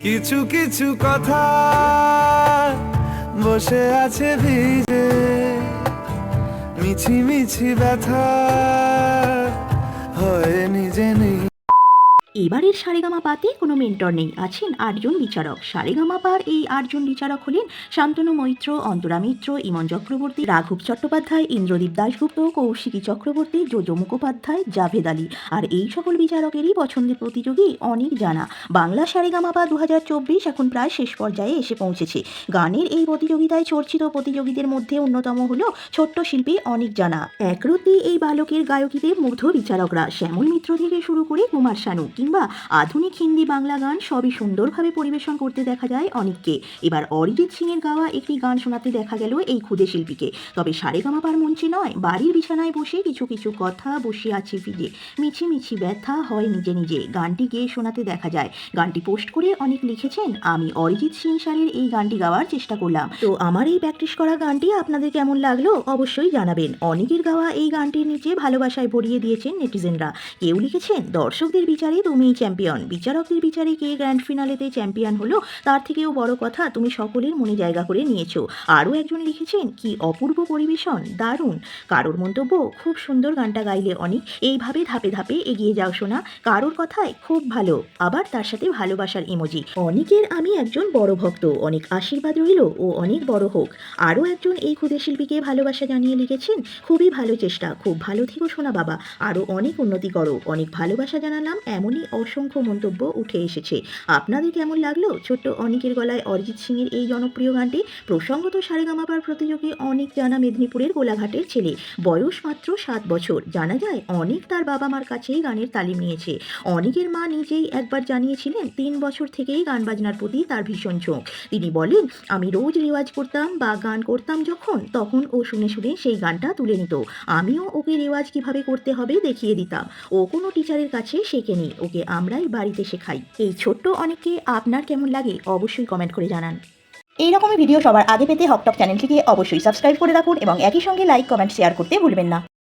কিছু কিছু কথা বসে আছে ভিজে মিছি মিছি ব্যথা। এবারের সারেগামা পাতে কোনো মেন্টর নেই, আছেন আটজন বিচারক। সারেগামা পার এই আটজন বিচারক হলেন শান্তনু মৈত্র, অন্তরা মিত্র, ইমন চক্রবর্তী, রাঘব চট্টোপাধ্যায়, ইন্দ্রদীপ দাশগুপ্ত, কৌশিকী চক্রবর্তী যোজো মুখোপাধ্যায়, জাভেদ আলী। আর এই সকল বিচারকেরই পছন্দের প্রতিযোগী অনেক জানা। বাংলা সারেগামাপা দু হাজার চব্বিশ এখন প্রায় শেষ পর্যায়ে এসে পৌঁছেছে। গানের এই প্রতিযোগিতায় চর্চিত প্রতিযোগীদের মধ্যে অন্যতম হলো ছোট্ট শিল্পী অনেক জানা। একরতি এই বালকের গায়কিতে মুগ্ধ বিচারকরা। শ্যামল মিত্র থেকে শুরু করে কুমার শানু কিংবা আধুনিক হিন্দি বাংলা গান সবই সুন্দরভাবে পরিবেশন করতে দেখা যায় অনেককে। এবার অরিজিৎ সিং এর গাওয়া একটি গান শোনাতে দেখা গেল এই ক্ষুদে শিল্পীকে। তবে সারেগামাপার মঞ্চে নয়, বাড়ির বিছানায় বসে কিছু কিছু কথা বসে আছে ফিরে মিছি মিছি ব্যথা হয় নিজে নিজে, গানটি গেয়ে শোনাতে দেখা যায়। গানটি পোস্ট করে অনেক লিখেছেন, আমি অরিজিৎ সিং সারের এই গানটি গাওয়ার চেষ্টা করলাম। তো আমার এই প্র্যাকটিস করা গানটি আপনাদের কেমন লাগল অবশ্যই জানাবেন। অনেকের গাওয়া এই গানটির নিচে ভালোবাসায় ভরিয়ে দিয়েছেন নেটিজেনরা। কেউ লিখেছেন, দর্শকদের বিচারে তুমিই চ্যাম্পিয়ন বিচারকদের বিচারে কে গ্র্যান্ড ফিনালেতে চ্যাম্পিয়ন হলো, তার থেকেও বড় কথা তুমি সকলের মনে জায়গা করে নিয়েছো। আরও একজন লিখেছেন, কি অপূর্ব পরিবেশন, দারুণ। কারোর মন্তব্য খুব সুন্দর গানটা গাইলে অনেক। এইভাবে ধাপে ধাপে এগিয়ে যাও শোনা কারোর কথায় খুব ভালো। আবার তার সাথে ভালোবাসার ইমোজি অনেকের আমি একজন বড় ভক্ত। অনেক আশীর্বাদ রইল ও অনেক বড় হোক। আরও একজন এই ক্ষুদে শিল্পীকে ভালোবাসা জানিয়ে লিখেছেন, খুবই ভালো চেষ্টা। খুব ভালো থেকো শোনা বাবা। আরও অনেক উন্নতি করো। অনেক ভালোবাসা জানালাম, এমনই অসংখ্য মন্তব্য উঠে এসেছে। আপনাদের কেমন লাগল? ছোট্ট অনেকের গলায় অরিজিৎ সিংয়ের এই জনপ্রিয় গানটি প্রসঙ্গত সারেগামাপার প্রতিযোগী অনেক জানা মেদিনীপুরের কোলাঘাটের ছেলে। বয়স মাত্র সাত বছর। জানা যায়, অনেক তার বাবা মার কাছেই গানের তালিম নিয়েছে অনেকের মা নিজেই একবার জানিয়েছিলেন, তিন বছর থেকেই গান বাজনার প্রতি তার ভীষণ ঝোঁক। তিনি বলেন, আমি রোজ রেওয়াজ করতাম বা গান করতাম যখন, তখন ও শুনে শুনে সেই গানটা তুলে নিত। আমিও ওকে রেওয়াজ কীভাবে করতে হবে দেখিয়ে দিতাম। ও কোনো টিচারের কাছে শেখেনি। ওকে আমরাই বাড়িতে শেখাই। এই ছোট্ট অনেককে আপনার কেমন লাগে অবশ্যই কমেন্ট করে জানান। এই রকমের ভিডিও সবার আগে পেতে হকটক চ্যানেলটিকে অবশ্যই সাবস্ক্রাইব করে রাখুন এবং একই সঙ্গে লাইক কমেন্ট শেয়ার করতে ভুলবেন না।